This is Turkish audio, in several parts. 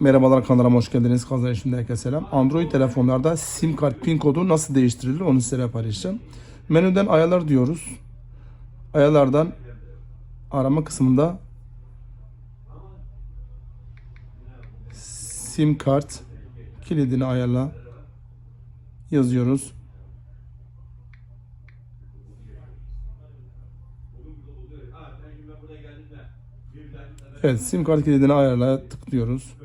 Merhabalar kanalıma hoş geldiniz. Kazan şimdi herkese selam. Android telefonlarda sim kart pin kodu nasıl değiştirilir onu size paylaşacağım. Menüden ayarlar diyoruz. Ayarlardan arama kısmında sim kart kilidini ayarla yazıyoruz. Evet sim kart kilidini ayarla tıklıyoruz.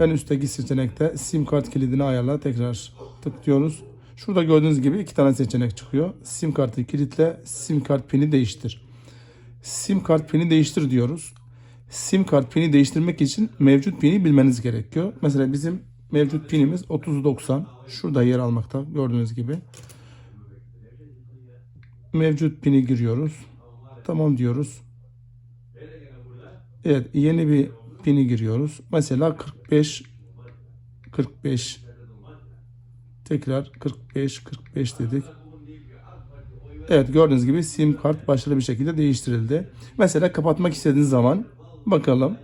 En üstteki seçenekte sim kart kilidini ayarla tekrar tıklıyoruz. Şurada gördüğünüz gibi iki tane seçenek çıkıyor. Sim kartı kilitle, sim kart pini değiştir. Sim kart pini değiştir diyoruz. Sim kart pini değiştirmek için mevcut pini bilmeniz gerekiyor. Mesela bizim mevcut pinimiz 3090. Şurada yer almakta gördüğünüz gibi. Mevcut pini giriyoruz. Tamam diyoruz. Evet yeni bir pini giriyoruz. Mesela 45 45 tekrar 45 45 dedik. Evet gördüğünüz gibi sim kart başarılı bir şekilde değiştirildi. Mesela kapatmak istediğiniz zaman bakalım.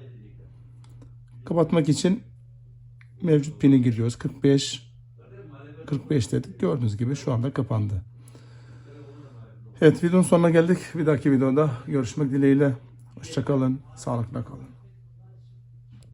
Kapatmak için mevcut pini giriyoruz. 45 45 dedik. Gördüğünüz gibi şu anda kapandı. Evet videonun sonuna geldik. Bir dahaki videoda görüşmek dileğiyle. Hoşçakalın. Sağlıkla kalın.